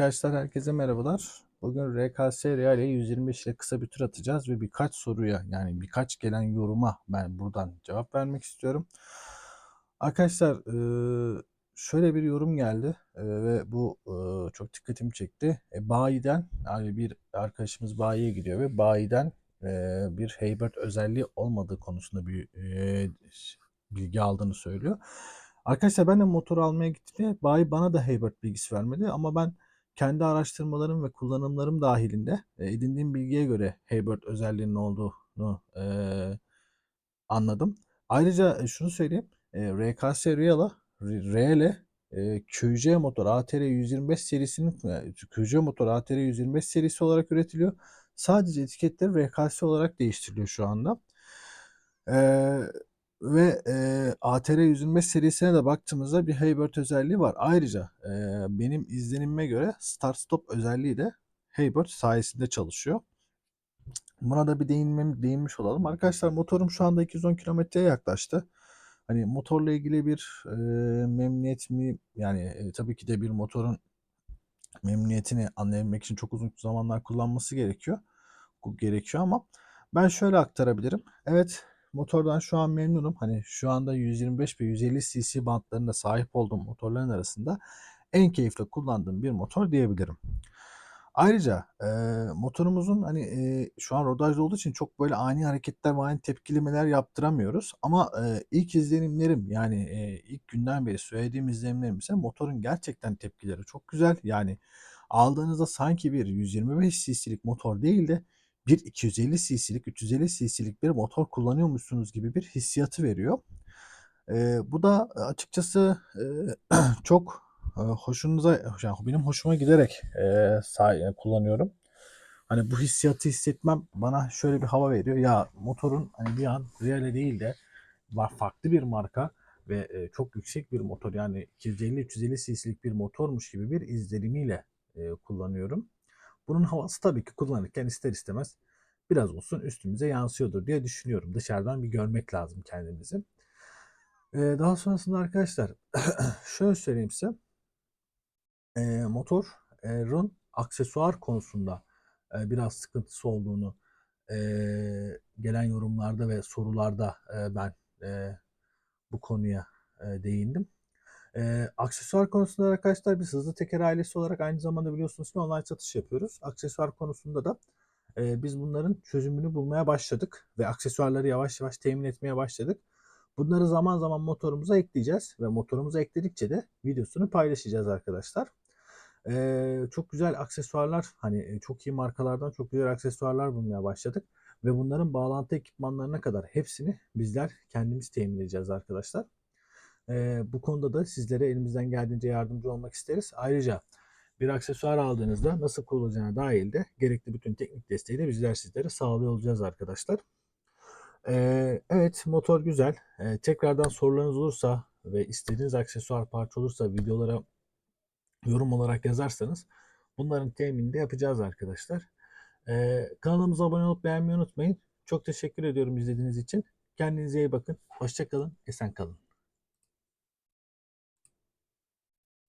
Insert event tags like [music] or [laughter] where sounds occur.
Arkadaşlar herkese merhabalar. Bugün RKS Real 125 ile kısa bir tur atacağız ve birkaç soruya yani birkaç gelen yoruma ben buradan cevap vermek istiyorum. Arkadaşlar eee, şöyle bir yorum geldi eee, ve bu eee, çok dikkatimi çekti. E, bayiden yani bir arkadaşımız bayiye gidiyor ve bayiden bir Haybird özelliği olmadığı konusunda bir bilgi aldığını söylüyor. Arkadaşlar ben de motor almaya gittiğimde bayi bana da Haybird bilgisi vermedi ama ben kendi araştırmalarım ve kullanımlarım dahilinde e, edindiğim bilgiye göre Haybird özelliğinin olduğunu e, anladım. Ayrıca e, şunu söyleyeyim. E, RKS Real'a Real'e e, QC motor ATR 125 serisinin e, QC motor ATR 125 serisi olarak üretiliyor. Sadece etiketleri RKS olarak değiştiriliyor şu anda. Eee ve e, ATR 125 serisine de baktığımızda bir Haybird özelliği var. Ayrıca e, benim izlenimime göre Start Stop özelliği de Haybird sayesinde çalışıyor. Buna da bir değinmem, değinmiş olalım. Arkadaşlar motorum şu anda 210 kilometreye yaklaştı. Hani motorla ilgili bir e, memnuniyet mi yani e, tabii ki de bir motorun memnuniyetini anlayabilmek için çok uzun zamanlar kullanması gerekiyor. Gerekiyor ama ben şöyle aktarabilirim. Evet motordan şu an memnunum. Hani şu anda 125 ve 150 cc bantlarında sahip olduğum motorların arasında en keyifli kullandığım bir motor diyebilirim. Ayrıca e, motorumuzun hani e, şu an rodajda olduğu için çok böyle ani hareketler ve ani tepkilemeler yaptıramıyoruz. Ama e, ilk izlenimlerim yani e, ilk günden beri söylediğim izlenimlerim ise motorun gerçekten tepkileri çok güzel. Yani aldığınızda sanki bir 125 cc'lik motor değil de bir 250 cc'lik, 350 cc'lik bir motor kullanıyormuşsunuz gibi bir hissiyatı veriyor. E, bu da açıkçası e, [clears throat] çok e, hoşunuza, yani benim hoşuma giderek e, sah- kullanıyorum. Hani bu hissiyatı hissetmem bana şöyle bir hava veriyor. Ya motorun hani bir an Reale değil de var farklı bir marka ve e, çok yüksek bir motor yani 250-350 cc'lik bir motormuş gibi bir izlenimiyle e, kullanıyorum. Bunun havası tabii ki kullanırken ister istemez biraz olsun üstümüze yansıyordur diye düşünüyorum. Dışarıdan bir görmek lazım kendimizi. Ee, daha sonrasında arkadaşlar [clears throat] şöyle söyleyeyim size. Ee, motorun aksesuar konusunda e, biraz sıkıntısı olduğunu e, gelen yorumlarda ve sorularda e, ben e, bu konuya e, değindim. E, aksesuar konusunda arkadaşlar biz hızlı teker ailesi olarak aynı zamanda biliyorsunuz ki online satış yapıyoruz. Aksesuar konusunda da e, biz bunların çözümünü bulmaya başladık ve aksesuarları yavaş yavaş temin etmeye başladık. Bunları zaman zaman motorumuza ekleyeceğiz ve motorumuza ekledikçe de videosunu paylaşacağız arkadaşlar. Ee, çok güzel aksesuarlar hani çok iyi markalardan çok güzel aksesuarlar bulmaya başladık ve bunların bağlantı ekipmanlarına kadar hepsini bizler kendimiz temin edeceğiz arkadaşlar. Ee, bu konuda da sizlere elimizden geldiğince yardımcı olmak isteriz. Ayrıca bir aksesuar aldığınızda nasıl kullanacağına dair de gerekli bütün teknik desteği de bizler sizlere sağlıyor olacağız arkadaşlar. Ee, evet motor güzel. Ee, tekrardan sorularınız olursa ve istediğiniz aksesuar parça olursa videolara yorum olarak yazarsanız bunların teminini de yapacağız arkadaşlar. Ee, kanalımıza abone olup beğenmeyi unutmayın. Çok teşekkür ediyorum izlediğiniz için. Kendinize iyi bakın. Hoşçakalın. Esen kalın.